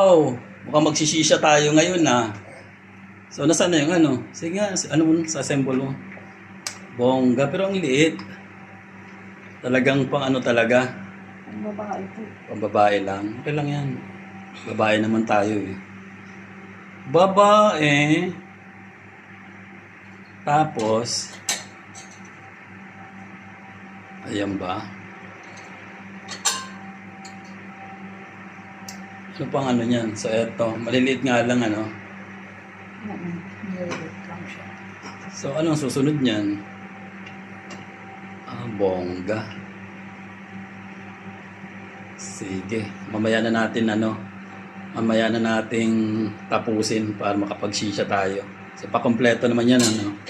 Oh, mukhang magsisisya tayo ngayon na. So, nasaan na yung ano? Sige nga, ano mo, sa assemble mo. Bongga, pero ang liit. Talagang pang ano talaga, Ang babae po. pang babae lang. Okay lang yan. Babae naman tayo eh. Babae. Tapos, ayan ba? Ano pang ano niyan? So, eto. Maliliit nga lang ano. So, anong susunod niyan? Ah, bongga. Sige. Mamaya na natin ano, mamaya na nating tapusin para makapagsisya tayo. So, pakompleto naman yan ano.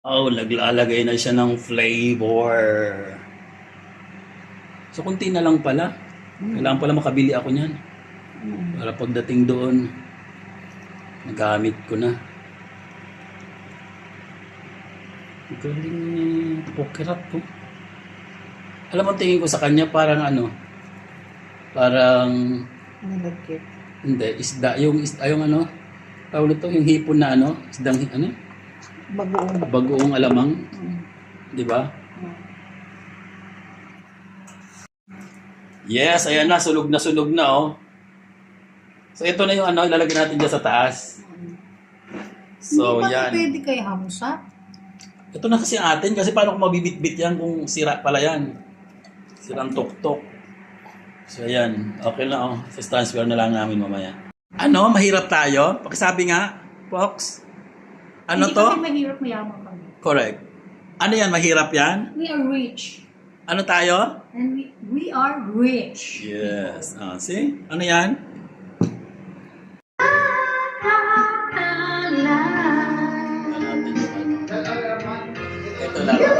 Oh, naglalagay na siya ng flavor. So, kunti na lang pala. Kailangan pala makabili ako niyan. Mm. Para pagdating doon, nagamit ko na. Galing ni Pokerat ko. Alam mo, tingin ko sa kanya parang ano, parang, Nilagkit. hindi, isda, yung isda, yung ano, tawag ito, yung hipon na ano, isdang, ano, Bagoong. bagoong alamang, Mm. di ba? Yes, ayan na, sulog na sulog na, oh. So, ito na yung ano, ilalagay natin dyan sa taas. So, Hindi yan. pwede kay Hamsa? Ito na kasi atin kasi paano kung mabibitbit yan kung sira pala yan. Sirang tuktok. So ayan, okay na oh. Sa transfer na lang namin mamaya. Ano? Mahirap tayo? Pakisabi nga, Fox. Ano Hindi to? kami mahirap mayaman kami. Correct. Ano yan? Mahirap yan? We are rich. Ano tayo? And we, we are rich. Yes. Ah, see? Ano yan? Ito lang.